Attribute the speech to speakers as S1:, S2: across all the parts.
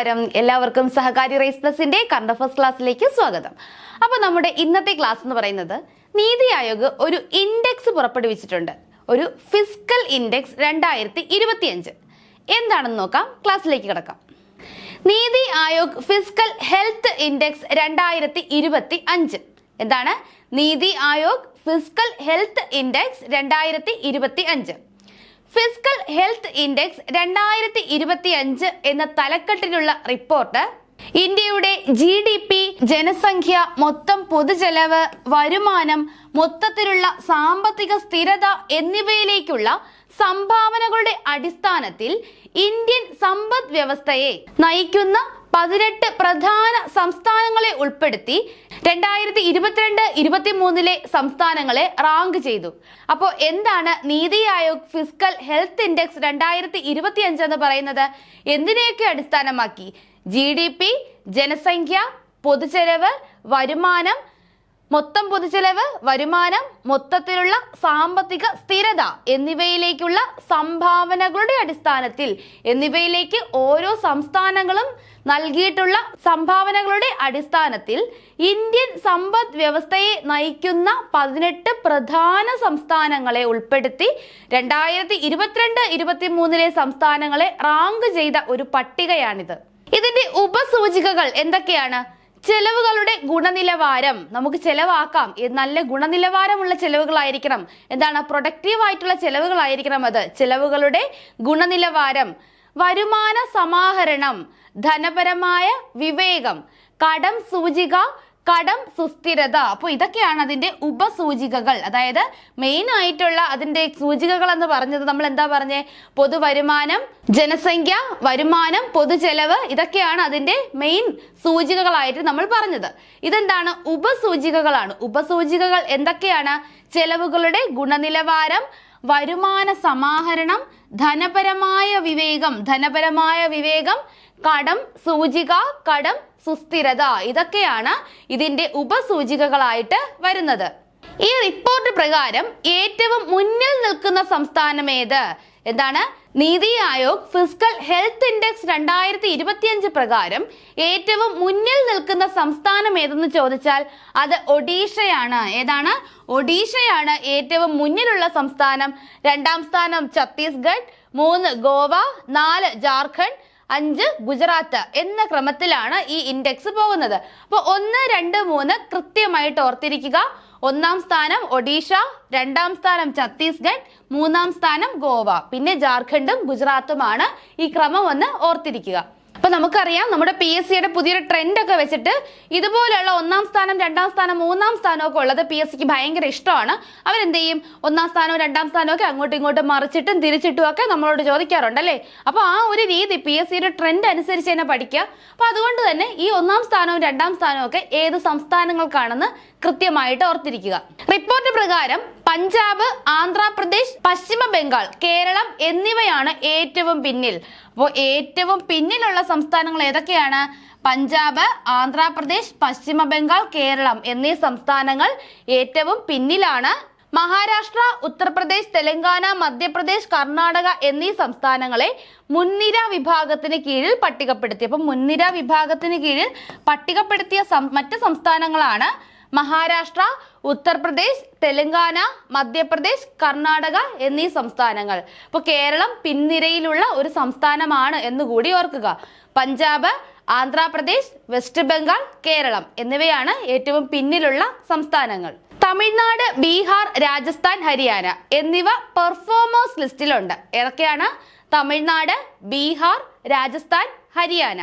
S1: നമസ്കാരം. എല്ലാവർക്കും സഹകാരി റേസ് പ്ലസിന്റെ കറണ്ട് അഫേഴ്സ് ക്ലാസ്സിലേക്ക് സ്വാഗതം. അപ്പൊ നമ്മുടെ ഇന്നത്തെ ക്ലാസ് എന്ന് പറയുന്നത് നീതി ആയോഗ് ഒരു ഇൻഡെക്സ് പുറപ്പെടുവിച്ചിട്ടുണ്ട്. ഒരു ഫിസിക്കൽ ഇൻഡെക്സ് രണ്ടായിരത്തി ഇരുപത്തിയഞ്ച് എന്താണെന്ന് നോക്കാം. ക്ലാസ്സിലേക്ക് കിടക്കാം. NITI Aayog physical health index രണ്ടായിരത്തി ഇരുപത്തി അഞ്ച് എന്താണ്? NITI Aayog physical health index രണ്ടായിരത്തി ഇരുപത്തി അഞ്ച് ഫിസിക്കൽ ഹെൽത്ത് ഇൻഡെക്സ് രണ്ടായിരത്തി ഇരുപത്തി അഞ്ച് എന്ന തലക്കെട്ടിലുള്ള റിപ്പോർട്ട്. ഇന്ത്യയുടെ ജി ഡി പി ജനസംഖ്യ മൊത്തം പൊതുചെലവ് വരുമാനം മൊത്തത്തിലുള്ള സാമ്പത്തിക സ്ഥിരത എന്നിവയിലേക്കുള്ള സംഭാവനകളുടെ അടിസ്ഥാനത്തിൽ ഇന്ത്യൻ സമ്പദ് വ്യവസ്ഥയെ നയിക്കുന്ന പതിനെട്ട് പ്രധാന സംസ്ഥാനങ്ങളെ ഉൾപ്പെടുത്തി രണ്ടായിരത്തി ഇരുപത്തിരണ്ട് ഇരുപത്തി മൂന്നിലെ സംസ്ഥാനങ്ങളെ റാങ്ക് ചെയ്തു. അപ്പോൾ എന്താണ് NITI Aayog physical health index രണ്ടായിരത്തി ഇരുപത്തി അഞ്ച് എന്ന് പറയുന്നത്? എന്തിനെയൊക്കെ അടിസ്ഥാനമാക്കി? ജി ഡി പി ജനസംഖ്യ പൊതുചെലവ് വരുമാനം മൊത്തം പൊതുചെലവ് വരുമാനം മൊത്തത്തിലുള്ള സാമ്പത്തിക സ്ഥിരത എന്നിവയിലേക്കുള്ള സംഭാവനകളുടെ അടിസ്ഥാനത്തിൽ എന്നിവയിലേക്ക് ഓരോ സംസ്ഥാനങ്ങളും നൽകിയിട്ടുള്ള സംഭാവനകളുടെ അടിസ്ഥാനത്തിൽ ഇന്ത്യൻ സമ്പദ് വ്യവസ്ഥയെ നയിക്കുന്ന പതിനെട്ട് പ്രധാന സംസ്ഥാനങ്ങളെ ഉൾപ്പെടുത്തി രണ്ടായിരത്തി ഇരുപത്തിരണ്ട് ഇരുപത്തി മൂന്നിലെ സംസ്ഥാനങ്ങളെ റാങ്ക് ചെയ്ത ഒരു പട്ടികയാണിത്. ഇതിന്റെ ഉപസൂചികകൾ എന്തൊക്കെയാണ്? ചെലവുകളുടെ ഗുണനിലവാരം. നമുക്ക് ചെലവാക്കാം. നല്ല ഗുണനിലവാരമുള്ള ചെലവുകളായിരിക്കണം. എന്താണ്? പ്രൊഡക്റ്റീവ് ആയിട്ടുള്ള ചെലവുകളായിരിക്കണം അത്. ചെലവുകളുടെ ഗുണനിലവാരം. വരുമാന സമാഹരണം. ധനപരമായ വിവേകം. കടം സൂചിക കടം സുസ്ഥിരത. അപ്പോൾ ഇതൊക്കെയാണ് അതിന്റെ ഉപസൂചികകൾ. അതായത് മെയിൻ ആയിട്ടുള്ള അതിന്റെ സൂചികകൾ എന്ന് പറഞ്ഞത് നമ്മൾ എന്താ പറഞ്ഞേ? പൊതുവരുമാനം ജനസംഖ്യ വരുമാനം പൊതുചെലവ് ഇതൊക്കെയാണ് അതിന്റെ മെയിൻ സൂചികകളായിട്ട് നമ്മൾ പറഞ്ഞത്. ഇതെന്താണ്? ഉപസൂചികകളാണ്. ഉപസൂചികകൾ എന്തൊക്കെയാണ്? ചെലവുകളുടെ ഗുണനിലവാരം വരുമാന സമാഹരണം ധനപരമായ വിവേകം ധനപരമായ വിവേകം കടം സൂചിക കടം സുസ്ഥിരത ഇതൊക്കെയാണ് ഇതിന്റെ ഉപസൂചികകളായിട്ട് വരുന്നത്. ഈ റിപ്പോർട്ട് പ്രകാരം ഏറ്റവും മുന്നിൽ നിൽക്കുന്ന സംസ്ഥാനം ഏത്? എന്താണ്? NITI Aayog physical health index രണ്ടായിരത്തി ഇരുപത്തിയഞ്ച് പ്രകാരം ഏറ്റവും മുന്നിൽ നിൽക്കുന്ന സംസ്ഥാനം ഏതെന്ന് ചോദിച്ചാൽ അത് ഒഡീഷയാണ്. ഏതാണ്? ഒഡീഷയാണ് ഏറ്റവും മുന്നിലുള്ള സംസ്ഥാനം. രണ്ടാം സ്ഥാനം ഛത്തീസ്ഗഡ് മൂന്ന് ഗോവ നാല് ജാർഖണ്ഡ് അഞ്ച് ഗുജറാത്ത് എന്ന ക്രമത്തിലാണ് ഈ ഇൻഡെക്സ് പോകുന്നത്. അപ്പോൾ ഒന്ന് രണ്ട് മൂന്ന് കൃത്യമായിട്ട് ഓർത്തിരിക്കുക. ഒന്നാം സ്ഥാനം ഒഡീഷ രണ്ടാം സ്ഥാനം ഛത്തീസ്ഗഡ് മൂന്നാം സ്ഥാനം ഗോവ. പിന്നെ ജാർഖണ്ഡും ഗുജറാത്തുമാണ് ഈ ക്രമം ഒന്ന് ഓർത്തിരിക്കുക. അപ്പൊ നമുക്കറിയാം നമ്മുടെ പി എസ് സിയുടെ പുതിയൊരു ട്രെൻഡ് ഒക്കെ വെച്ചിട്ട് ഇതുപോലെയുള്ള ഒന്നാം സ്ഥാനം രണ്ടാം സ്ഥാനം മൂന്നാം സ്ഥാനം ഒക്കെ ഉള്ളത് പി എസ് സിക്ക് ഭയങ്കര ഇഷ്ടമാണ്. അവരെന്ത് ചെയ്യും ഒന്നാം സ്ഥാനവും രണ്ടാം സ്ഥാനവും ഒക്കെ അങ്ങോട്ടും ഇങ്ങോട്ടും മറിച്ചിട്ടും തിരിച്ചിട്ടും ഒക്കെ നമ്മളോട് ചോദിക്കാറുണ്ട് അല്ലേ? അപ്പൊ ആ ഒരു രീതി പി എസ് സിയുടെ ട്രെൻഡ് അനുസരിച്ച് തന്നെ പഠിക്കുക. അപ്പൊ അതുകൊണ്ട് തന്നെ ഈ ഒന്നാം സ്ഥാനവും രണ്ടാം സ്ഥാനവും ഒക്കെ ഏത് സംസ്ഥാനങ്ങൾക്കാണെന്ന് കൃത്യമായിട്ട് ഓർത്തിരിക്കുക. റിപ്പോർട്ട് പ്രകാരം പഞ്ചാബ് ആന്ധ്രാപ്രദേശ് പശ്ചിമ ബംഗാൾ കേരളം എന്നിവയാണ് ഏറ്റവും പിന്നിൽ. അപ്പോൾ ഏറ്റവും പിന്നിലുള്ള സംസ്ഥാനങ്ങൾ ഏതൊക്കെയാണ്? പഞ്ചാബ് ആന്ധ്രാപ്രദേശ് പശ്ചിമ ബംഗാൾ കേരളം എന്നീ സംസ്ഥാനങ്ങൾ ഏറ്റവും പിന്നിലാണ്. മഹാരാഷ്ട്ര ഉത്തർപ്രദേശ് തെലങ്കാന മധ്യപ്രദേശ് കർണാടക എന്നീ സംസ്ഥാനങ്ങളെ മുൻനിര വിഭാഗത്തിന് കീഴിൽ പട്ടികപ്പെടുത്തി. അപ്പം മുൻനിര വിഭാഗത്തിന് കീഴിൽ പട്ടികപ്പെടുത്തിയ മറ്റ് സംസ്ഥാനങ്ങളാണ് മഹാരാഷ്ട്ര ഉത്തർപ്രദേശ് തെലങ്കാന മധ്യപ്രദേശ് കർണാടക എന്നീ സംസ്ഥാനങ്ങൾ. ഇപ്പോൾ കേരളം പിൻനിരയിലുള്ള ഒരു സംസ്ഥാനമാണ് എന്നുകൂടി ഓർക്കുക. പഞ്ചാബ് ആന്ധ്രാപ്രദേശ് വെസ്റ്റ് ബംഗാൾ കേരളം എന്നിവയാണ് ഏറ്റവും പിന്നിലുള്ള സംസ്ഥാനങ്ങൾ. തമിഴ്നാട് ബീഹാർ രാജസ്ഥാൻ ഹരിയാന എന്നിവ പെർഫോമേഴ്സ് ലിസ്റ്റിലുണ്ട്. ഏതൊക്കെയാണ്? തമിഴ്നാട് ബീഹാർ രാജസ്ഥാൻ ഹരിയാന.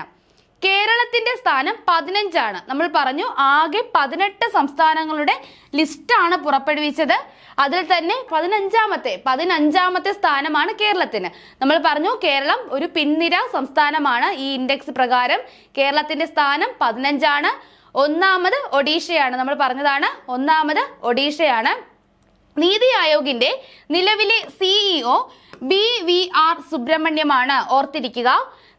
S1: കേരളത്തിന്റെ സ്ഥാനം പതിനഞ്ചാണ്. നമ്മൾ പറഞ്ഞു ആകെ പതിനെട്ട് സംസ്ഥാനങ്ങളുടെ ലിസ്റ്റാണ് പുറപ്പെടുവിച്ചത്. അതിൽ തന്നെ പതിനഞ്ചാമത്തെ പതിനഞ്ചാമത്തെ സ്ഥാനമാണ് കേരളത്തിന്. നമ്മൾ പറഞ്ഞു കേരളം ഒരു പിന്നിര സംസ്ഥാനമാണ് ഈ ഇൻഡെക്സ് പ്രകാരം. കേരളത്തിന്റെ സ്ഥാനം പതിനഞ്ചാണ്. ഒന്നാമത് ഒഡീഷയാണ്. നമ്മൾ പറഞ്ഞതാണ് ഒന്നാമത് ഒഡീഷയാണ്. നീതി ആയോഗിന്റെ നിലവിലെ സിഇഒ ബി വി ആർ സുബ്രഹ്മണ്യമാണ്. ഓർത്തിരിക്കുക.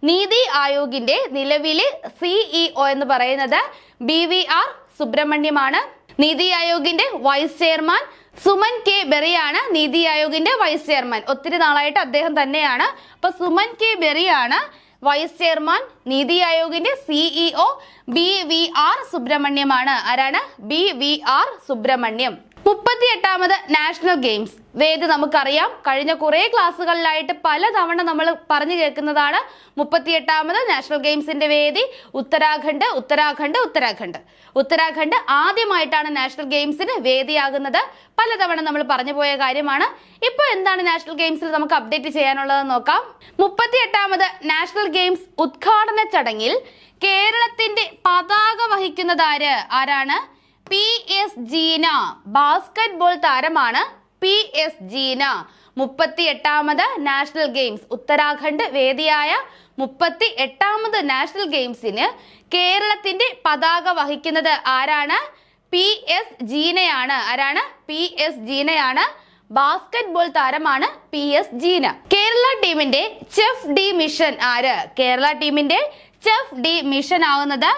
S1: നീതി ആയോഗിന്റെ നിലവിലെ സിഇഒ എന്ന് പറയുന്നത് ബി വി ആർ സുബ്രഹ്മണ്യമാണ്. നീതി ആയോഗിന്റെ വൈസ് ചെയർമാൻ സുമൻ കെ ബെറിയാണ്. നീതി ആയോഗിന്റെ വൈസ് ചെയർമാൻ ഒത്തിരി നാളായിട്ട് അദ്ദേഹം തന്നെയാണ്. അപ്പൊ സുമൻ കെ ബെറിയാണ് വൈസ് ചെയർമാൻ നീതി ആയോഗിന്റെ സിഇഒ ബി വി ആർ സുബ്രഹ്മണ്യമാണ്. ആരാണ്? B V R Subrahmanyam. മുപ്പത്തിയെട്ടാമത് national games. വേദി നമുക്കറിയാം കഴിഞ്ഞ കുറേ ക്ലാസ്സുകളിലായിട്ട് പലതവണ നമ്മൾ പറഞ്ഞു കേൾക്കുന്നതാണ് മുപ്പത്തിയെട്ടാമത് നാഷണൽ ഗെയിംസിന്റെ വേദി. ഉത്തരാഖണ്ഡ് ഉത്തരാഖണ്ഡ് ഉത്തരാഖണ്ഡ്. ഉത്തരാഖണ്ഡ് ആദ്യമായിട്ടാണ് നാഷണൽ ഗെയിംസിന് വേദിയാകുന്നത്. പലതവണ നമ്മൾ പറഞ്ഞു പോയ കാര്യമാണ്. ഇപ്പോൾ എന്താണ് നാഷണൽ ഗെയിംസിൽ നമുക്ക് അപ്ഡേറ്റ് ചെയ്യാനുള്ളത് നോക്കാം. മുപ്പത്തിയെട്ടാമത് നാഷണൽ ഗെയിംസ് ഉദ്ഘാടന ചടങ്ങിൽ കേരളത്തിന്റെ പതാക വഹിക്കുന്നതാര് ആര്? ആരാണ്? P S Jeena. Basket ball താരമാണ് പി എസ് ജീന. മുപ്പത്തി എട്ടാമത് നാഷണൽ ഗെയിംസ് ഉത്തരാഖണ്ഡ് വേദിയായ മുപ്പത്തി എട്ടാമത് നാഷണൽ ഗെയിംസിന് കേരളത്തിന്റെ പതാക വഹിക്കുന്നത് ആരാണ്? പി എസ് ജീനയാണ്. ആരാണ്? പി എസ് ജീനയാണ്. ബാസ്കറ്റ് ബോൾ താരമാണ് പി എസ് ജീന. കേരള ടീമിന്റെ ചെഫ് ഡി മിഷൻ ആര്? കേരള ടീമിന്റെ ചെഫ് ഡി മിഷൻ ആവുന്നത്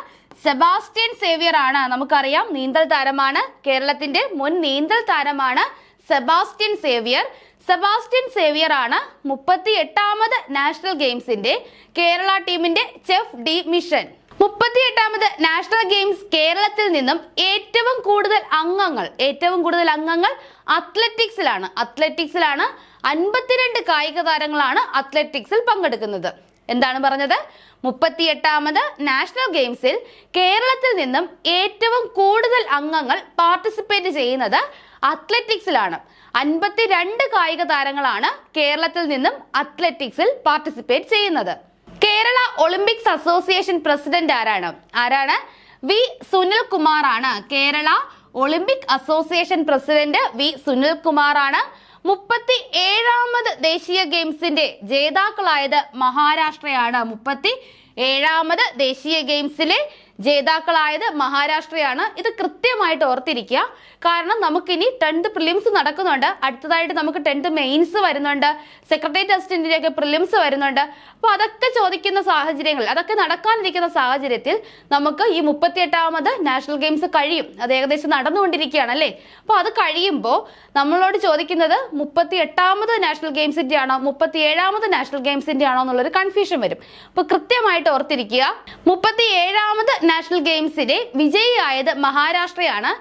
S1: സെബാസ്റ്റ്യൻ സേവിയർ ആണ്. നമുക്കറിയാം നീന്തൽ താരമാണ്. കേരളത്തിന്റെ മുൻ നീന്തൽ താരമാണ് സെബാസ്റ്റ്യൻ സേവിയർ. സെബാസ്റ്റ്യൻ സേവിയർ ആണ് മുപ്പത്തി എട്ടാമത് നാഷണൽ ഗെയിംസിന്റെ കേരള ടീമിന്റെ ചെഫ് ഡി മിഷൻ. മുപ്പത്തി എട്ടാമത് നാഷണൽ ഗെയിംസ് കേരളത്തിൽ നിന്നും ഏറ്റവും കൂടുതൽ അംഗങ്ങൾ ഏറ്റവും കൂടുതൽ അംഗങ്ങൾ അത്ലറ്റിക്സിലാണ്. അത്ലറ്റിക്സിലാണ് അൻപത്തിരണ്ട് കായിക താരങ്ങളാണ് അത്ലറ്റിക്സിൽ പങ്കെടുക്കുന്നത്. എന്താണ് പറഞ്ഞത്? മുപ്പത്തിയെട്ടാമത് നാഷണൽ ഗെയിംസിൽ കേരളത്തിൽ നിന്നും ഏറ്റവും കൂടുതൽ അംഗങ്ങൾ പാർട്ടിസിപ്പേറ്റ് ചെയ്യുന്നത് അത്ലറ്റിക്സിലാണ്. അൻപത്തിരണ്ട് കായിക താരങ്ങളാണ് കേരളത്തിൽ നിന്നും അത്ലറ്റിക്സിൽ പാർട്ടിസിപ്പേറ്റ് ചെയ്യുന്നത്. കേരള ഒളിമ്പിക്സ് അസോസിയേഷൻ പ്രസിഡന്റ് ആരാണ്? ആരാണ്? വി സുനിൽ കുമാറാണ് Kerala Olympic Association president V Sunil Kumar ആണ് മുപ്പത്തി ഏഴാമത് ദേശീയ ഗെയിംസിന്റെ ജേതാക്കളായത് മഹാരാഷ്ട്രയാണ്. മുപ്പത്തി ഏഴാമത് ദേശീയ ഗെയിംസിലെ ജേതാക്കളായത് മഹാരാഷ്ട്രയാണ്. ഇത് കൃത്യമായിട്ട് ഓർത്തിരിക്കുക. കാരണം നമുക്കിനി ടെൻത്ത് പ്രിലിംസ് നടക്കുന്നുണ്ട്. അടുത്തതായിട്ട് നമുക്ക് ടെൻത്ത് മെയിൻസ് വരുന്നുണ്ട്. സെക്രട്ടേറിയറ്റ് അസിസ്റ്റന്റിന്റെ ഒക്കെ പ്രിലിംസ് വരുന്നുണ്ട്. അപ്പോൾ അതൊക്കെ ചോദിക്കുന്ന സാഹചര്യങ്ങൾ അതൊക്കെ നടക്കാനിരിക്കുന്ന സാഹചര്യത്തിൽ നമുക്ക് ഈ മുപ്പത്തിയെട്ടാമത് നാഷണൽ ഗെയിംസ് കഴിയും. അത് ഏകദേശം നടന്നുകൊണ്ടിരിക്കുകയാണ് അല്ലേ? അപ്പോൾ അത് കഴിയുമ്പോൾ നമ്മളോട് ചോദിക്കുന്നത് മുപ്പത്തി എട്ടാമത് നാഷണൽ ഗെയിംസിന്റെ ആണോ മുപ്പത്തി ഏഴാമത് നാഷണൽ ഗെയിംസിന്റെ ആണോ എന്നുള്ളൊരു കൺഫ്യൂഷൻ വരും. അപ്പോൾ കൃത്യമായിട്ട് ഓർത്തിരിക്കുക മുപ്പത്തി ഏഴാമത് നാഷണൽ ഗെയിംസിലെ വിജയിയായത് മഹാരാഷ്ട്രയാണ്.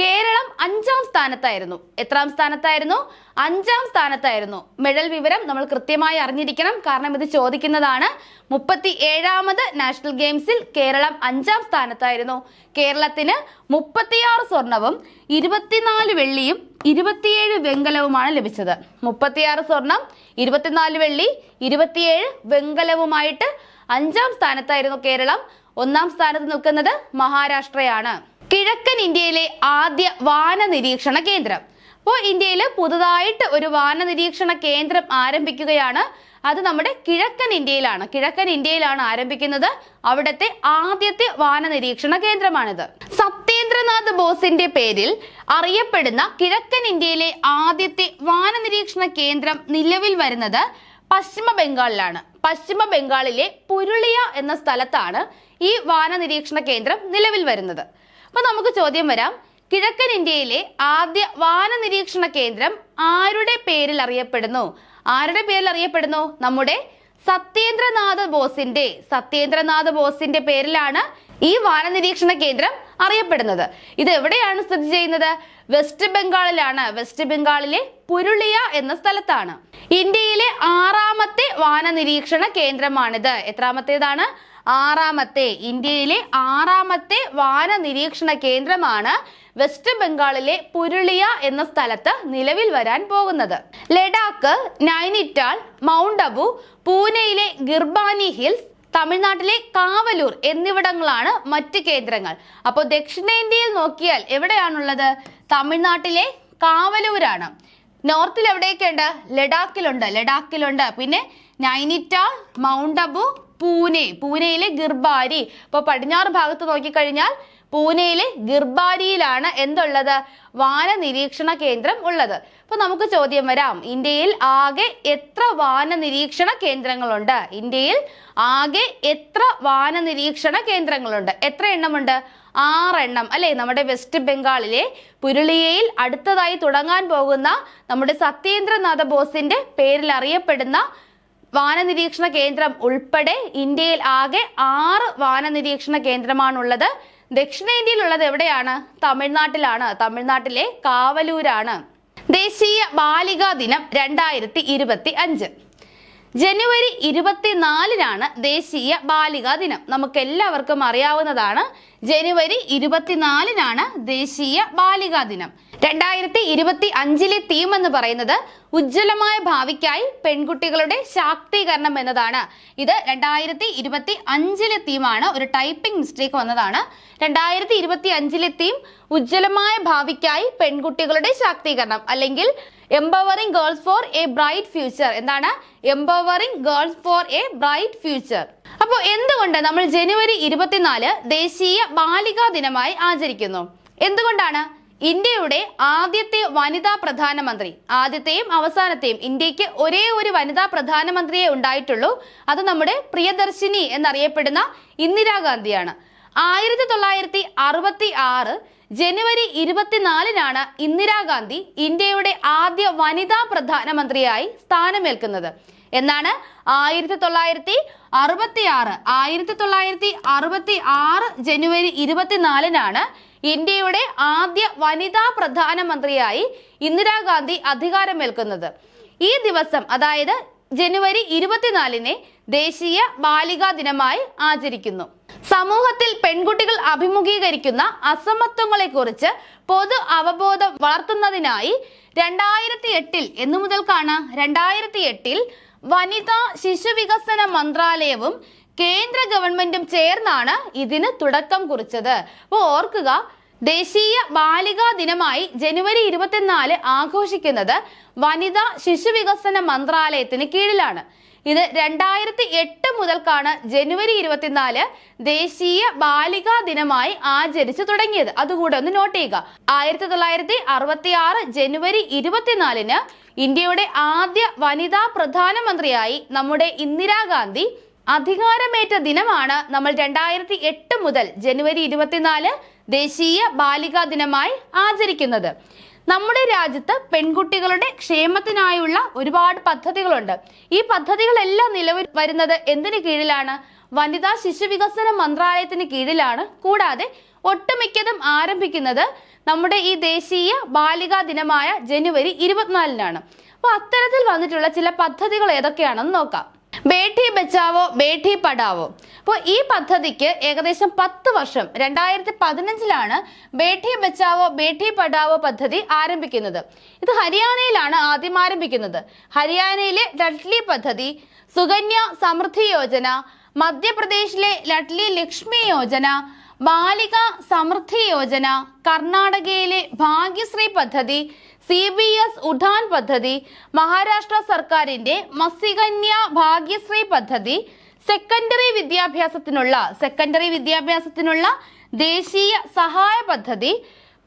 S1: കേരളം അഞ്ചാം സ്ഥാനത്തായിരുന്നു. എത്രാം സ്ഥാനത്തായിരുന്നു? അഞ്ചാം സ്ഥാനത്തായിരുന്നു. മെഡൽ വിവരം നമ്മൾ കൃത്യമായി അറിഞ്ഞിരിക്കണം. കാരണം ഇത് ചോദിക്കുന്നതാണ്. മുപ്പത്തി ഏഴാമത് നാഷണൽ ഗെയിംസിൽ കേരളം അഞ്ചാം സ്ഥാനത്തായിരുന്നു. കേരളത്തിന് മുപ്പത്തിയാറ് സ്വർണവും ഇരുപത്തിനാല് വെള്ളിയും ഇരുപത്തിയേഴ് വെങ്കലവുമാണ് ലഭിച്ചത്. മുപ്പത്തിയാറ് സ്വർണം ഇരുപത്തിനാല് വെള്ളി ഇരുപത്തിയേഴ് വെങ്കലവുമായിട്ട് അഞ്ചാം സ്ഥാനത്തായിരുന്നു കേരളം. ഒന്നാം സ്ഥാനത്ത് നിൽക്കുന്നത് മഹാരാഷ്ട്രയാണ്. കിഴക്കൻ ഇന്ത്യയിലെ ആദ്യ വാന നിരീക്ഷണ കേന്ദ്രം. അപ്പോൾ ഇന്ത്യയിൽ പുതുതായിട്ട് ഒരു വാന നിരീക്ഷണ കേന്ദ്രം ആരംഭിക്കുകയാണ്. അത് നമ്മുടെ കിഴക്കൻ ഇന്ത്യയിലാണ്. കിഴക്കൻ ഇന്ത്യയിലാണ് ആരംഭിക്കുന്നത് അവിടുത്തെ ആദ്യത്തെ വാന നിരീക്ഷണ കേന്ദ്രമാണിത്. സത്യേന്ദ്രനാഥ് ബോസിന്റെ പേരിൽ അറിയപ്പെടുന്ന കിഴക്കൻ ഇന്ത്യയിലെ ആദ്യത്തെ വാന നിരീക്ഷണ കേന്ദ്രം നിലവിൽ വരുന്നത് പശ്ചിമ ബംഗാളിലാണ്. പശ്ചിമ ബംഗാളിലെ പുരുളിയ എന്ന സ്ഥലത്താണ് ഈ വാന നിരീക്ഷണ കേന്ദ്രം നിലവിൽ വരുന്നത്. അപ്പൊ നമുക്ക് ചോദ്യം വരാം. കിഴക്കൻ ഇന്ത്യയിലെ ആദ്യ വാന നിരീക്ഷണ കേന്ദ്രം ആരുടെ പേരിൽ അറിയപ്പെടുന്നു? ആരുടെ പേരിൽ അറിയപ്പെടുന്നു? നമ്മുടെ സത്യേന്ദ്രനാഥ ബോസിന്റെ സത്യേന്ദ്രനാഥ ബോസിന്റെ പേരിലാണ് ഈ വാന നിരീക്ഷണ കേന്ദ്രം അറിയപ്പെടുന്നത്. ഇത് എവിടെയാണ് സ്ഥിതി ചെയ്യുന്നത്? വെസ്റ്റ് ബംഗാളിലാണ്. വെസ്റ്റ് ബംഗാളിലെ പുരുളിയ എന്ന സ്ഥലത്താണ്. ഇന്ത്യയിലെ ആറാമത്തെ വാന നിരീക്ഷണ കേന്ദ്രമാണിത്. എത്രാമത്തേതാണ്? ആറാമത്തെ. ഇന്ത്യയിലെ ആറാമത്തെ വാന നിരീക്ഷണ കേന്ദ്രമാണ് വെസ്റ്റ് ബംഗാളിലെ പുരുളിയ എന്ന സ്ഥലത്ത് നിലവിൽ വരാൻ പോകുന്നത്. ലഡാക്ക് നൈനിറ്റാൾ മൗണ്ട് അബു പൂനെയിലെ ഗിർബാനി ഹിൽസ് തമിഴ്നാട്ടിലെ കാവലൂർ എന്നിവിടങ്ങളാണ് മറ്റ് കേന്ദ്രങ്ങൾ. അപ്പോൾ ദക്ഷിണേന്ത്യയിൽ നോക്കിയാൽ എവിടെയാണുള്ളത്? തമിഴ്നാട്ടിലെ കാവലൂരാണ്. നോർത്തിൽ എവിടെയൊക്കെയുണ്ട് ലഡാക്കിലുണ്ട് ലഡാക്കിലുണ്ട്. പിന്നെ നൈനിറ്റാൾ മൗണ്ട് അബു പൂനെ പൂനെയിലെ ഗിർബാരി. ഇപ്പോൾ പടിഞ്ഞാറ് ഭാഗത്ത് നോക്കിക്കഴിഞ്ഞാൽ പൂനെയിലെ ഗിർബാരിയിലാണ് എന്തുള്ളത്? വാന നിരീക്ഷണ കേന്ദ്രം ഉള്ളത്. അപ്പൊ നമുക്ക് ചോദ്യം വരാം. ഇന്ത്യയിൽ ആകെ എത്ര വാന നിരീക്ഷണ കേന്ദ്രങ്ങളുണ്ട്? ഇന്ത്യയിൽ ആകെ എത്ര വാന നിരീക്ഷണ കേന്ദ്രങ്ങളുണ്ട്? എത്ര എണ്ണമുണ്ട്? ആറെണ്ണം. അല്ലെ? നമ്മുടെ വെസ്റ്റ് ബംഗാളിലെ പുരുളിയയിൽ അടുത്തതായി തുടങ്ങാൻ പോകുന്ന നമ്മുടെ സത്യേന്ദ്രനാഥ ബോസിന്റെ പേരിൽ അറിയപ്പെടുന്ന വാന നിരീക്ഷണ കേന്ദ്രം ഉൾപ്പെടെ ഇന്ത്യയിൽ ആകെ ആറ് വാന നിരീക്ഷണ കേന്ദ്രമാണുള്ളത്. ദക്ഷിണേന്ത്യയിലുള്ളത് എവിടെയാണ്? തമിഴ്നാട്ടിലാണ്. തമിഴ്നാട്ടിലെ കാവലൂരാണ്. ദേശീയ ബാലികാ ദിനം രണ്ടായിരത്തി ഇരുപത്തി അഞ്ച്. ജനുവരി ഇരുപത്തിനാലിനാണ് ദേശീയ ബാലികാ ദിനം. നമുക്ക് എല്ലാവർക്കും അറിയാവുന്നതാണ് ജനുവരി ഇരുപത്തിനാലിനാണ് ദേശീയ ബാലികാ ദിനം. രണ്ടായിരത്തി ഇരുപത്തി അഞ്ചിലെ തീം എന്ന് പറയുന്നത് ഉജ്ജ്വലമായ ഭാവിക്കായി പെൺകുട്ടികളുടെ ശാക്തീകരണം എന്നതാണ്. ഇത് രണ്ടായിരത്തി ഇരുപത്തി അഞ്ചിലെ തീമാണ്. ഒരു ടൈപ്പിംഗ് മിസ്റ്റേക്ക് വന്നതാണ്. രണ്ടായിരത്തി ഇരുപത്തി അഞ്ചിലെ തീം ഉജ്ജ്വലമായ ഭാവിക്കായി പെൺകുട്ടികളുടെ ശാക്തീകരണം അല്ലെങ്കിൽ empowering girls for a bright future എന്താണ്? Empowering girls for a bright future അപ്പോൾ എന്തുകൊണ്ട് നമ്മൾ ജനുവരി ഇരുപത്തിനാല് ദേശീയ ബാലികാ ദിനമായി ആചരിക്കുന്നു? എന്തുകൊണ്ടാണ്? ഇന്ത്യയുടെ ആദ്യത്തെ വനിതാ പ്രധാനമന്ത്രി. ആദ്യത്തെയും അവസാനത്തെയും ഇന്ത്യയ്ക്ക് ഒരേ ഒരു വനിതാ പ്രധാനമന്ത്രിയെ ഉണ്ടായിട്ടുള്ളൂ. അത് നമ്മുടെ പ്രിയദർശിനി എന്നറിയപ്പെടുന്ന ഇന്ദിരാഗാന്ധിയാണ്. ആയിരത്തി തൊള്ളായിരത്തി അറുപത്തി ആറ് ജനുവരി ഇരുപത്തിനാലിനാണ് ഇന്ദിരാഗാന്ധി ഇന്ത്യയുടെ ആദ്യ വനിതാ പ്രധാനമന്ത്രിയായി സ്ഥാനമേൽക്കുന്നത്. എന്നാണ് ആയിരത്തി തൊള്ളായിരത്തി അറുപത്തി ആറ് ആയിരത്തി തൊള്ളായിരത്തി അറുപത്തി ആറ് ജനുവരി ഇരുപത്തിനാലിനാണ് ഇന്ത്യയുടെ ആദ്യ വനിതാ പ്രധാനമന്ത്രിയായി ഇന്ദിരാഗാന്ധി അധികാരമേൽക്കുന്നത്. ഈ ദിവസം അതായത് ജനുവരി ഇരുപത്തിനാലിനെ ദേശീയ ബാലികാ ദിനമായി ആചരിക്കുന്നു. സമൂഹത്തിൽ പെൺകുട്ടികൾ അഭിമുഖീകരിക്കുന്ന അസമത്വങ്ങളെക്കുറിച്ച് പൊതു അവബോധം വളർത്തുന്നതിനായി രണ്ടായിരത്തി എട്ടിൽ എന്നു മുതൽക്കാണ് രണ്ടായിരത്തി എട്ടിൽ വനിതാ ശിശുവികസന മന്ത്രാലയവും കേന്ദ്ര ഗവൺമെന്റും ചേർന്നാണ് ഇതിന് തുടക്കം കുറിച്ചത്. അപ്പോൾ ഓർക്കുക ദേശീയ ബാലികാ ദിനമായി ജനുവരി ഇരുപത്തിനാല് ആഘോഷിക്കുന്നത് വനിതാ ശിശുവികസന മന്ത്രാലയത്തിന് കീഴിലാണ്. ഇത് രണ്ടായിരത്തി എട്ട് മുതൽക്കാണ് ജനുവരി ഇരുപത്തിനാല് ദേശീയ ബാലികാ ദിനമായി ആചരിച്ചു തുടങ്ങിയത്. അതുകൂടെ ഒന്ന് നോട്ട് ചെയ്യുക. ആയിരത്തി തൊള്ളായിരത്തി അറുപത്തി ആറ് ജനുവരി ഇരുപത്തിനാലിന് ഇന്ത്യയുടെ ആദ്യ വനിതാ പ്രധാനമന്ത്രിയായി നമ്മുടെ ഇന്ദിരാഗാന്ധി അധികാരമേറ്റ ദിനമാണ്. നമ്മൾ രണ്ടായിരത്തി എട്ട് മുതൽ ജനുവരി ഇരുപത്തിനാല് ദേശീയ ബാലികാ ദിനമായി ആചരിക്കുന്നത്. നമ്മുടെ രാജ്യത്ത് പെൺകുട്ടികളുടെ ക്ഷേമത്തിനായുള്ള ഒരുപാട് പദ്ധതികളുണ്ട്. ഈ പദ്ധതികളെല്ലാം നിലവിൽ വരുന്നത് എന്തിന് കീഴിലാണ്? വനിതാ ശിശു വികസന മന്ത്രാലയത്തിന് കീഴിലാണ്. കൂടാതെ ഒട്ടുമിക്കതും ആരംഭിക്കുന്നത് നമ്മുടെ ഈ ദേശീയ ബാലികാ ദിനമായ ജനുവരി ഇരുപത്തിനാലിനാണ്. അപ്പോൾ അത്തരത്തിൽ വന്നിട്ടുള്ള ചില പദ്ധതികൾ ഏതൊക്കെയാണെന്ന് നോക്കാം. ബേഠി ബച്ചാവോ ബേഠി പഠാവോ അപ്പോൾ ഈ പദ്ധതിക്ക് ഏകദേശം പത്ത് വർഷം രണ്ടായിരത്തി പതിനഞ്ചിലാണ് ബേഠി ബച്ചാവോ ബേഠി പഠാവോ പദ്ധതി ആരംഭിക്കുന്നത്. ഇത് ഹരിയാനയിലാണ് ആദ്യം ആരംഭിക്കുന്നത്. ഹരിയാനയിലെ ലഡ്ലി പദ്ധതി സുകന്യ സമൃദ്ധി യോജന മധ്യപ്രദേശിലെ ലഡ്ലി ലക്ഷ്മി യോജന ബാലിക സമൃദ്ധി യോജന കർണാടകയിലെ ഭാഗ്യശ്രീ പദ്ധതി സി ബി എസ് ഉഡാൻ പദ്ധതി മഹാരാഷ്ട്ര സർക്കാരിന്റെ മത്സ്യകന്യ ഭാഗ്യശ്രീ പദ്ധതി സെക്കൻഡറി വിദ്യാഭ്യാസത്തിനുള്ള സെക്കൻഡറി വിദ്യാഭ്യാസത്തിനുള്ള ദേശീയ സഹായ പദ്ധതി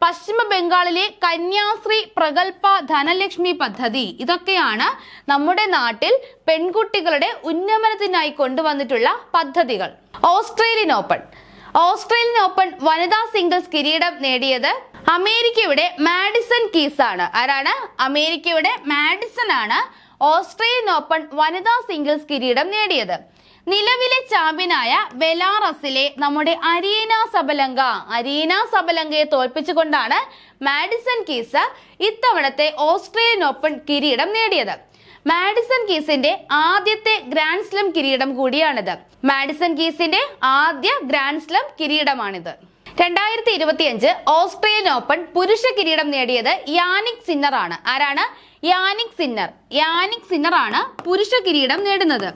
S1: പശ്ചിമ ബംഗാളിലെ കന്യാശ്രീ പ്രഗൽഭ ധനലക്ഷ്മി പദ്ധതി. ഇതൊക്കെയാണ് നമ്മുടെ നാട്ടിൽ പെൺകുട്ടികളുടെ ഉന്നമനത്തിനായി കൊണ്ടുവന്നിട്ടുള്ള പദ്ധതികൾ. Australian Open. ഓസ്ട്രേലിയൻ ഓപ്പൺ വനിതാ സിംഗിൾസ് കിരീടം നേടിയത് അമേരിക്കയുടെ മാഡിസൺ കീസ് ആണ് ആരാണ്? അമേരിക്കയുടെ മാഡിസൺ ആണ് ഓസ്ട്രേലിയൻ ഓപ്പൺ വനിതാ സിംഗിൾസ് കിരീടം നേടിയത്. നിലവിലെ ചാമ്പ്യനായ വെലാറസിലെ നമ്മുടെ അരീന സബലങ്ക. അരീന സബലങ്കയെ തോൽപ്പിച്ചുകൊണ്ടാണ് മാഡിസൺ കീസ് ഇത്തവണത്തെ ഓസ്ട്രേലിയൻ ഓപ്പൺ കിരീടം നേടിയത്. മാഡിസൺ കീസിന്റെ ആദ്യത്തെ ഗ്രാൻഡ് സ്ലം കിരീടം കൂടിയാണിത്. മാഡിസൺ കീസിന്റെ ആദ്യ ഗ്രാൻഡ് സ്ലം കിരീടമാണിത്. രണ്ടായിരത്തി ഇരുപത്തിയഞ്ച് ഓസ്ട്രേലിയൻ ഓപ്പൺ പുരുഷ കിരീടം നേടിയത് യാനിക് സിന്നർ ആണ്. ആരാണ്? Jannik Sinner. യാനിക് സിന്നർ ആണ് പുരുഷ കിരീടം നേടുന്നത്.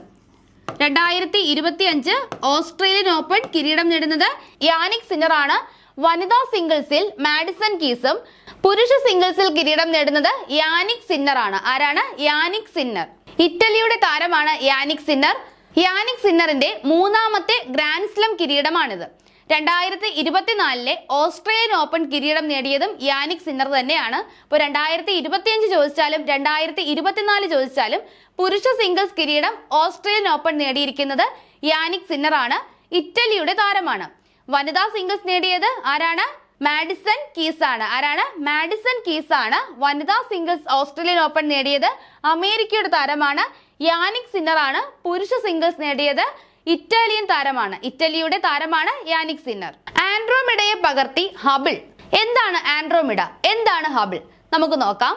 S1: രണ്ടായിരത്തി ഇരുപത്തി അഞ്ച് ഓസ്ട്രേലിയൻ ഓപ്പൺ കിരീടം നേടുന്നത് യാനിക് സിന്നർ ആണ്. വനിതാ സിംഗിൾസിൽ മാഡിസൺ കീസും പുരുഷ സിംഗിൾസിൽ കിരീടം നേടുന്നത് യാനിക് സിന്നർ ആണ്. ആരാണ്? Jannik Sinner. ഇറ്റലിയുടെ താരമാണ് യാനിക് സിന്നർ. യാനിക് സിന്നറിന്റെ മൂന്നാമത്തെ ഗ്രാൻഡ് സ്ലം കിരീടമാണിത്. രണ്ടായിരത്തി ഇരുപത്തിനാലിലെ ഓസ്ട്രേലിയൻ ഓപ്പൺ കിരീടം നേടിയതും യാനിക് സിന്നർ തന്നെയാണ്. ഇപ്പോൾ രണ്ടായിരത്തി ഇരുപത്തിയഞ്ച് ചോദിച്ചാലും രണ്ടായിരത്തി ഇരുപത്തിനാല് ചോദിച്ചാലും പുരുഷ സിംഗിൾസ് കിരീടം ഓസ്ട്രേലിയൻ ഓപ്പൺ നേടിയിരിക്കുന്നത് യാനിക് സിന്നറാണ് ഇറ്റലിയുടെ താരമാണ്. വനിതാ സിംഗിൾസ് നേടിയത് ആരാണ്? മാഡിസൺ കീസ് ആണ്. ആരാണ്? മാഡിസൺ കീസ് ആണ് വനിതാ സിംഗിൾസ് ഓസ്ട്രേലിയൻ ഓപ്പൺ നേടിയത്. അമേരിക്കയുടെ താരമാണ്. യാനിക് സിന്നർ ആണ് പുരുഷ സിംഗിൾസ് നേടിയത്. ഇറ്റാലിയൻ താരമാണ്. ഇറ്റലിയുടെ താരമാണ് യാനിക് സിന്നർ. ആൻഡ്രോമിഡയെ പകർത്തി ഹബിൾ. എന്താണ് ആൻഡ്രോമിഡ? എന്താണ് ഹബിൾ? നമുക്ക് നോക്കാം.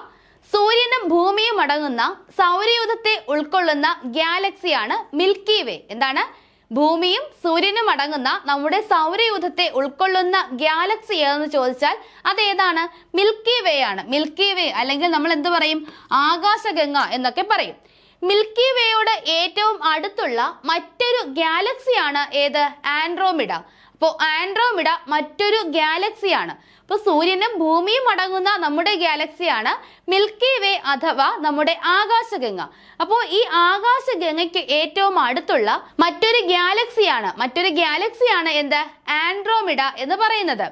S1: സൂര്യനും ഭൂമിയും അടങ്ങുന്ന സൗരയൂഥത്തെ ഉൾക്കൊള്ളുന്ന ഗാലക്സിയാണ് മിൽക്കി വേ. എന്താണ്? ഭൂമിയും സൂര്യനും അടങ്ങുന്ന നമ്മുടെ സൗരയൂഥത്തെ ഉൾക്കൊള്ളുന്ന ഗാലക്സി ഏതെന്ന് ചോദിച്ചാൽ അത് ഏതാണ് മിൽക്കി വേ ആണ്. മിൽക്കി വേ അല്ലെങ്കിൽ നമ്മൾ എന്ത് പറയും? ആകാശഗംഗ എന്നൊക്കെ പറയും. മിൽക്കി വേയോട് ഏറ്റവും അടുത്തുള്ള മറ്റൊരു ഗാലക്സിയാണ് ഏത്? ആൻഡ്രോമിഡ അപ്പോൾ ആൻഡ്രോമിഡ മറ്റൊരു ഗാലക്സിയാണ്. അപ്പോൾ സൂര്യനും ഭൂമിയും അടങ്ങുന്ന നമ്മുടെ ഗാലക്സിയാണ് മിൽക്കി വേ അഥവാ നമ്മുടെ ആകാശഗംഗ. അപ്പോൾ ഈ ആകാശഗംഗയ്ക്ക് ഏറ്റവും അടുത്തുള്ള മറ്റൊരു ഗാലക്സിയാണ്. മറ്റൊരു ഗാലക്സിയാണ് എന്ത്? ആൻഡ്രോമിഡ എന്ന് പറയുന്നത്.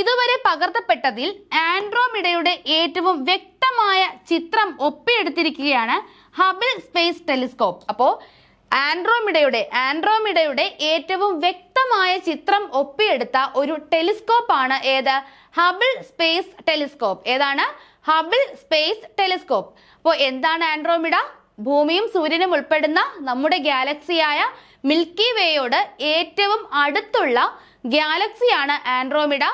S1: ഇതുവരെ പകർത്തപ്പെട്ടതിൽ ആൻഡ്രോമിഡയുടെ ഏറ്റവും വ്യക്തമായ ചിത്രം ഒപ്പിയെടുത്തിരിക്കുകയാണ് ഹബിൾ സ്പേസ് ടെലിസ്കോപ്പ്. അപ്പോൾ ആൻഡ്രോമിഡയുടെ ആൻഡ്രോമിഡയുടെ ഏറ്റവും വ്യക്തമായ ചിത്രം ഒപ്പിയെടുത്ത ഒരു ടെലിസ്കോപ്പ് ആണ് ഏത്? Hubble space telescope. ഏതാണ്? Hubble space telescope. അപ്പോൾ എന്താണ് ആൻഡ്രോമിഡ? ഭൂമിയും സൂര്യനും ഉൾപ്പെടുന്ന നമ്മുടെ ഗാലക്സിയായ മിൽക്കി വേയോട് ഏറ്റവും അടുത്തുള്ള ഗാലക്സിയാണ് ആൻഡ്രോമിഡ.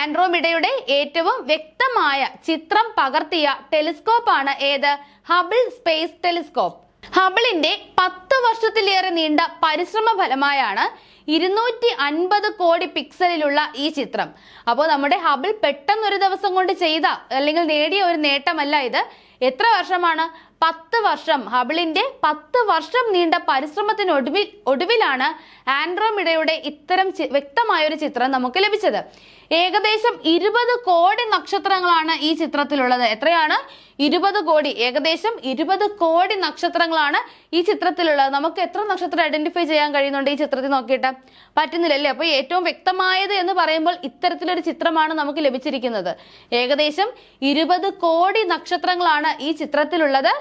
S1: ആൻഡ്രോമിഡയുടെ ഏറ്റവും വ്യക്തമായ ചിത്രം പകർത്തിയ ടെലിസ്കോപ്പ് ആണ് ഏത്? Hubble space telescope. ഹബിളിന്റെ പത്ത് വർഷത്തിലേറെ നീണ്ട പരിശ്രമ ഫലമായാണ് ഇരുന്നൂറ്റി അൻപത് കോടി പിക്സലിലുള്ള ഈ ചിത്രം. അപ്പോൾ നമ്മുടെ ഹബിൾ പെട്ടെന്ന് ഒരു ദിവസം കൊണ്ട് ചെയ്ത അല്ലെങ്കിൽ നേടിയ ഒരു നേട്ടമല്ല ഇത്. എത്ര വർഷമാണ്? പത്ത് വർഷം. ഹബിളിന്റെ പത്ത് വർഷം നീണ്ട പരിശ്രമത്തിനൊടുവിൽ ഒടുവിലാണ് ആൻഡ്രോമിഡയുടെ ഇത്തരം വ്യക്തമായ ഒരു ചിത്രം നമുക്ക് ലഭിച്ചത്. ഏകദേശം ഇരുപത് കോടി നക്ഷത്രങ്ങളാണ് ഈ ചിത്രത്തിലുള്ളത്. എത്രയാണ്? ഇരുപത് കോടി. ഏകദേശം ഇരുപത് കോടി നക്ഷത്രങ്ങളാണ് ഈ ചിത്രത്തിലുള്ളത്. നമുക്ക് എത്ര നക്ഷത്രം ഐഡന്റിഫൈ ചെയ്യാൻ കഴിയുന്നുണ്ട് ഈ ചിത്രത്തിൽ നോക്കിയിട്ട്? പറ്റുന്നില്ലല്ലേ? അപ്പോൾ ഏറ്റവും വ്യക്തമായത് എന്ന് പറയുമ്പോൾ ഇത്തരത്തിലൊരു ചിത്രമാണ് നമുക്ക് ലഭിച്ചിരിക്കുന്നത്. ഏകദേശം ഇരുപത് കോടി നക്ഷത്രങ്ങളാണ് ഈ ചിത്രത്തിലുള്ളത്.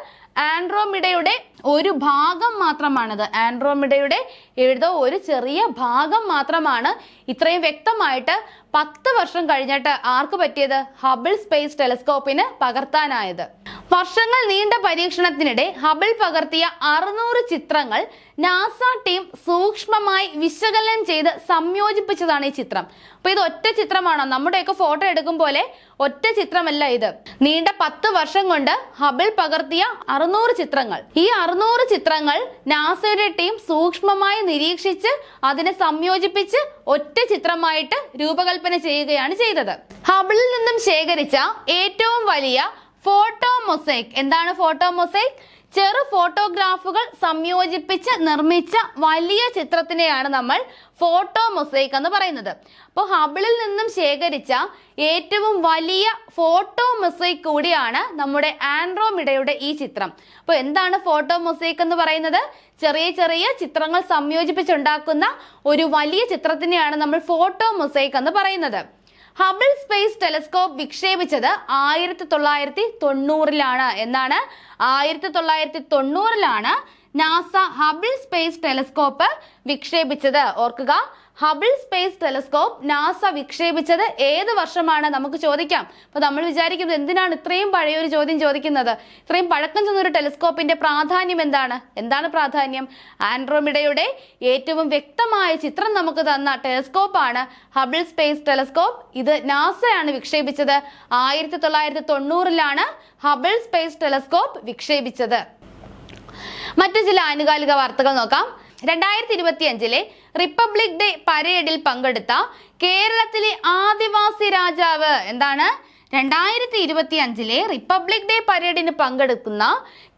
S1: ആൻഡ്രോമിഡയുടെ ഒരു ഭാഗം മാത്രമാണിത്. ആൻഡ്രോമിഡയുടെ എഴുതോ ഒരു ചെറിയ ഭാഗം മാത്രമാണ്. ഇത്രയും വ്യക്തമായിട്ട് പത്ത് വർഷം കഴിഞ്ഞിട്ട് ആർക്ക് പറ്റിയത്? ഹബിൾ സ്പേസ് ടെലിസ്കോപ്പിന് പകർത്താനായത്. വർഷങ്ങൾ നീണ്ട പരീക്ഷണത്തിനിടെ ഹബിൾ പകർത്തിയ അറുന്നൂറ് ചിത്രങ്ങൾ നാസ ടീം സൂക്ഷ്മമായി വിശകലനം ചെയ്ത് സംയോജിപ്പിച്ചതാണ് ഈ ചിത്രം. അപ്പൊ ഇത് ഒറ്റ ചിത്രമാണോ? നമ്മുടെയൊക്കെ ഫോട്ടോ എടുക്കും പോലെ ഒറ്റ ചിത്രമല്ല ഇത്. നീണ്ട പത്ത് വർഷം കൊണ്ട് ഹബിൾ പകർത്തിയ അറുന്നൂറ് ചിത്രങ്ങൾ. ഈ അറുന്നൂറ് ചിത്രങ്ങൾ നാസയുടെ ടീം സൂക്ഷ്മമായി നിരീക്ഷിച്ച് അതിനെ സംയോജിപ്പിച്ച് ഒറ്റ ചിത്രമായിട്ട് രൂപകൽപ്പന ചെയ്യുകയാണ് ചെയ്തത്. ഹബിളിൽ നിന്നും ശേഖരിച്ച ഏറ്റവും വലിയ ഫോട്ടോ മൊസൈക്ക് എന്താണ് ഫോട്ടോ മൊസൈക്ക് ചെറു ഫോട്ടോഗ്രാഫുകൾ സംയോജിപ്പിച്ച് നിർമ്മിച്ച വലിയ ചിത്രത്തിനെയാണ് നമ്മൾ ഫോട്ടോ മൊസൈക്ക് എന്ന് പറയുന്നത്. അപ്പോൾ ഹബിളിൽ നിന്നും ശേഖരിച്ച ഏറ്റവും വലിയ ഫോട്ടോ മൊസൈക്ക് കൂടിയാണ് നമ്മുടെ ആൻഡ്രോമിഡയുടെ ഈ ചിത്രം. അപ്പോൾ എന്താണ് ഫോട്ടോ മൊസൈക്ക് എന്ന് പറയുന്നത്? ചെറിയ ചെറിയ ചിത്രങ്ങൾ സംയോജിപ്പിച്ചുണ്ടാക്കുന്ന ഒരു വലിയ ചിത്രത്തിനെയാണ് നമ്മൾ ഫോട്ടോ മൊസൈക്ക് എന്ന് പറയുന്നത്. ഹബിൾ സ്പേസ് ടെലിസ്കോപ്പ് വിക്ഷേപിച്ചത് ആയിരത്തി തൊള്ളായിരത്തി തൊണ്ണൂറിലാണ് എന്നാണ്. ആയിരത്തി തൊള്ളായിരത്തി തൊണ്ണൂറിലാണ് നാസ ഹബിൾ സ്പേസ് ടെലിസ്കോപ്പ് വിക്ഷേപിച്ചത്. ഓർക്കുക ഹബിൾ സ്പേസ് ടെലസ്കോപ്പ് നാസ വിക്ഷേപിച്ചത് ഏത് വർഷമാണ്? നമുക്ക് ചോദിക്കാം. അപ്പൊ നമ്മൾ വിചാരിക്കുന്നത് എന്തിനാണ് ഇത്രയും പഴയൊരു ചോദ്യം ചോദിക്കുന്നത്? ഇത്രയും പഴക്കം ചെന്നൊരു ടെലിസ്കോപ്പിന്റെ പ്രാധാന്യം എന്താണ്? എന്താണ് പ്രാധാന്യം? ആൻഡ്രോമിഡയുടെ ഏറ്റവും വ്യക്തമായ ചിത്രം നമുക്ക് തന്ന ടെലിസ്കോപ്പാണ് ഹബിൾ സ്പേസ് ടെലസ്കോപ്പ്. ഇത് നാസയാണ് വിക്ഷേപിച്ചത്. ആയിരത്തി തൊള്ളായിരത്തി തൊണ്ണൂറിലാണ് ഹബിൾ സ്പേസ് ടെലസ്കോപ്പ് വിക്ഷേപിച്ചത്. മറ്റു ചില ആനുകാലിക വാർത്തകൾ നോക്കാം. രണ്ടായിരത്തി ഇരുപത്തി അഞ്ചിലെ റിപ്പബ്ലിക് ഡേ പരേഡിൽ പങ്കെടുത്ത കേരളത്തിലെ ആദിവാസി രാജാവ് എന്താണ്? രണ്ടായിരത്തി ഇരുപത്തി അഞ്ചിലെ റിപ്പബ്ലിക് ഡേ പരേഡിന് പങ്കെടുക്കുന്ന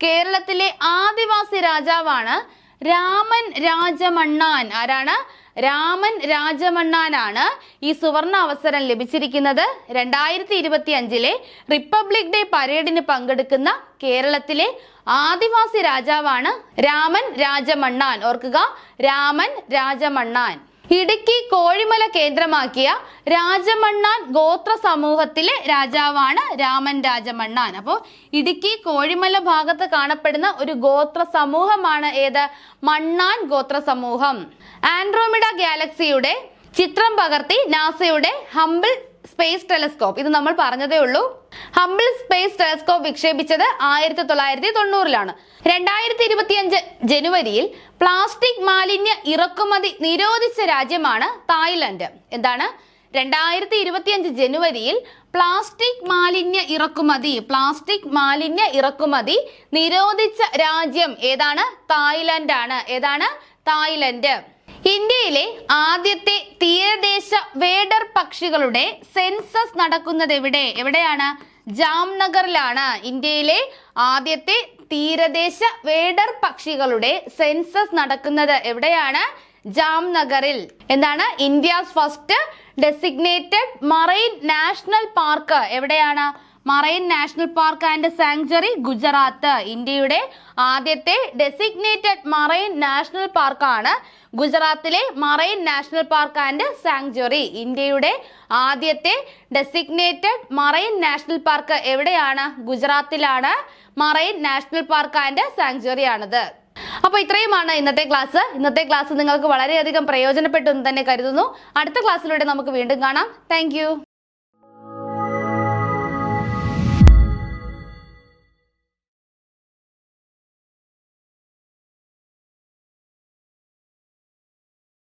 S1: കേരളത്തിലെ ആദിവാസി രാജാവാണ് രാമൻ രാജമണ്ണാൻ. ആരാണ്? രാമൻ രാജമണ്ണാനാണ് ഈ സുവർണ അവസരം ലഭിച്ചിരിക്കുന്നത്. രണ്ടായിരത്തി ഇരുപത്തി അഞ്ചിലെ റിപ്പബ്ലിക് ഡേ പരേഡിന് പങ്കെടുക്കുന്ന കേരളത്തിലെ ആദിവാസി രാജാവാണ് രാമൻ രാജമണ്ണാൻ. ഓർക്കുക രാമൻ രാജമണ്ണാൻ. ഇടുക്കി കോഴിമല കേന്ദ്രമാക്കിയ രാജമണ്ണാൻ ഗോത്ര സമൂഹത്തിലെ രാജാവാണ് രാമൻ രാജമണ്ണാൻ. അപ്പോൾ ഇടുക്കി കോഴിമല ഭാഗത്ത് കാണപ്പെടുന്ന ഒരു ഗോത്ര സമൂഹമാണ് ഏത്? മണ്ണാൻ ഗോത്ര സമൂഹം. ആൻഡ്രോമിഡ ഗാലക്സിയുടെ ചിത്രം പകർത്തി നാസയുടെ ഹംബിൾ സ്പേസ് ടെലസ്കോപ്പ്. ഇത് നമ്മൾ പറഞ്ഞതേ ഉള്ളൂ. ഹംബിൾ സ്പേസ് ടെലസ്കോപ്പ് വിക്ഷേപിച്ചത് ആയിരത്തി തൊള്ളായിരത്തി തൊണ്ണൂറിലാണ് രണ്ടായിരത്തി ഇരുപത്തിയഞ്ച് ജനുവരിയിൽ പ്ലാസ്റ്റിക് മാലിന്യ ഇറക്കുമതി നിരോധിച്ച രാജ്യമാണ് തായ്ലൻഡ്. എന്താണ്? രണ്ടായിരത്തി ഇരുപത്തിയഞ്ച് ജനുവരിയിൽ പ്ലാസ്റ്റിക് മാലിന്യ ഇറക്കുമതി പ്ലാസ്റ്റിക് മാലിന്യ ഇറക്കുമതി നിരോധിച്ച രാജ്യം ഏതാണ്? തായ്ലൻഡ് ആണ് ഏതാണ്? തായ്ലൻഡ്. ഇന്ത്യയിലെ ആദ്യത്തെ തീരദേശ വേഡർ പക്ഷികളുടെ സെൻസസ് നടക്കുന്നത് എവിടെ? എവിടെയാണ്? ജാംനഗറിലാണ്. ഇന്ത്യയിലെ ആദ്യത്തെ തീരദേശ വേഡർ പക്ഷികളുടെ സെൻസസ് നടക്കുന്നത് എവിടെയാണ്? ജാംനഗറിൽ. എന്താണ്? India's first designated marine national park എവിടെയാണ്? Marine national park and sanctuary Gujarat. ഇന്ത്യയുടെ ആദ്യത്തെ ഡെസിഗ്നേറ്റഡ് മറൈൻ നാഷണൽ പാർക്കാണ് ഗുജറാത്തിലെ marine national park and sanctuary ഇന്ത്യയുടെ ആദ്യത്തെ ഡെസിഗ്നേറ്റഡ് മറൈൻ നാഷണൽ പാർക്ക് എവിടെയാണ്? ഗുജറാത്തിലാണ് marine national park and sanctuary ആണത്. അപ്പോൾ ഇത്രയുമാണ് ഇന്നത്തെ ക്ലാസ്. ഇന്നത്തെ ക്ലാസ് നിങ്ങൾക്ക് വളരെയധികം പ്രയോജനപ്പെട്ടു എന്ന് തന്നെ കരുതുന്നു. അടുത്ത ക്ലാസ്സിലൂടെ നമുക്ക് വീണ്ടും കാണാം. താങ്ക്